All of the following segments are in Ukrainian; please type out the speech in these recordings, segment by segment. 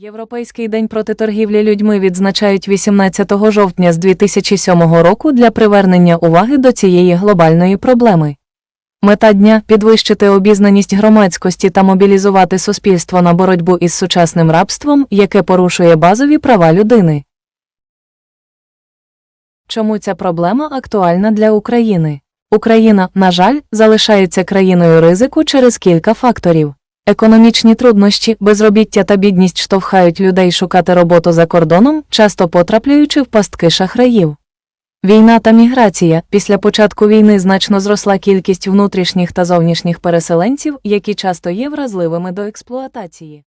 Європейський день проти торгівлі людьми відзначають 18 жовтня з 2007 року для привернення уваги до цієї глобальної проблеми. Мета дня підвищити обізнаність громадськості та мобілізувати суспільство на боротьбу із сучасним рабством, яке порушує базові права людини. Чому ця проблема актуальна для України? Україна, на жаль, залишається країною ризику через кілька факторів. Економічні труднощі, безробіття та бідність штовхають людей шукати роботу за кордоном, часто потрапляючи в пастки шахраїв. Війна та міграція після початку війни значно зросла кількість внутрішніх та зовнішніх переселенців, які часто є вразливими до експлуатації.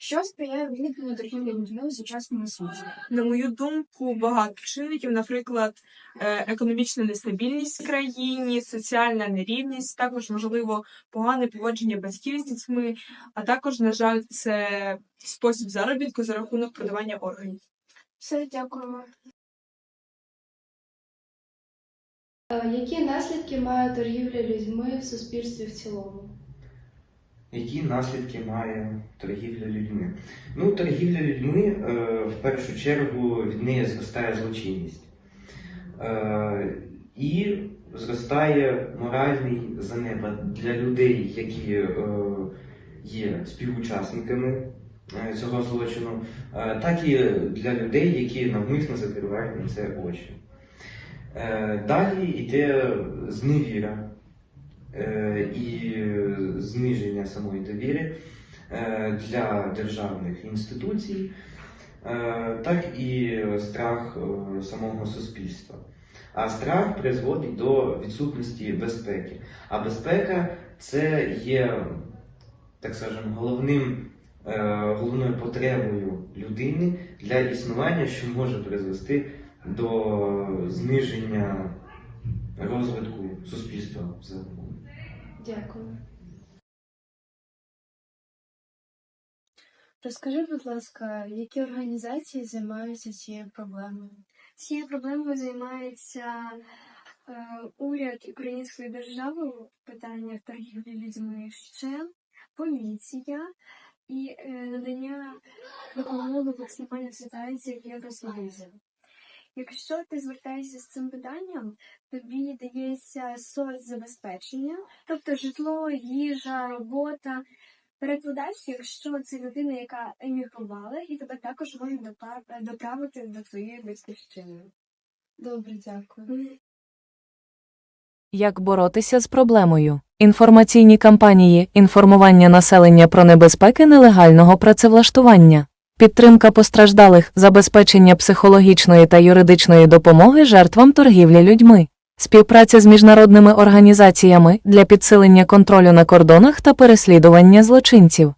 Що сприяє виникненню торгівлі людьми у сучасному світі? На мою думку, багато чинників, наприклад, е, економічна нестабільність в країні, соціальна нерівність, також можливо погане поводження батьків з дітьми, а також, на жаль, це спосіб заробітку за рахунок продавання органів. Все, дякуємо. Е, Які наслідки має торгівля людьми в суспільстві в цілому? Які наслідки має торгівля людьми? Ну, торгівля людьми е, в першу чергу від неї зростає злочинність. Е, і зростає моральний занепад для людей, які е, є співучасниками цього злочину, так і для людей, які навмисно закривають на це очі. Далі йде зневіра і зниження самої довіри е, для державних інституцій, е, так і страх е, самого суспільства. А страх призводить до відсутності безпеки. А безпека це є, так скажемо, головним, е, головною потребою людини для існування, що може призвести до зниження розвитку суспільства взагалі. Дякую. Розкажи, будь ласка, які організації займаються цією проблемою? Цією проблемою займається е, уряд Української держави в питаннях торгівлі людьми ще поліція і е, надання допомоги в екстремальних ситуаціях Євросоюзу. Якщо ти звертаєшся з цим питанням, тобі дається соцзабезпечення, тобто житло, їжа, робота. Перекладач, якщо це людина, яка емігрувала, і тебе також можуть доправити до твоєї батьківщини. Добре, дякую. Як боротися з проблемою? Інформаційні кампанії, інформування населення про небезпеки нелегального працевлаштування, підтримка постраждалих, забезпечення психологічної та юридичної допомоги жертвам торгівлі людьми, співпраця з міжнародними організаціями для підсилення контролю на кордонах та переслідування злочинців.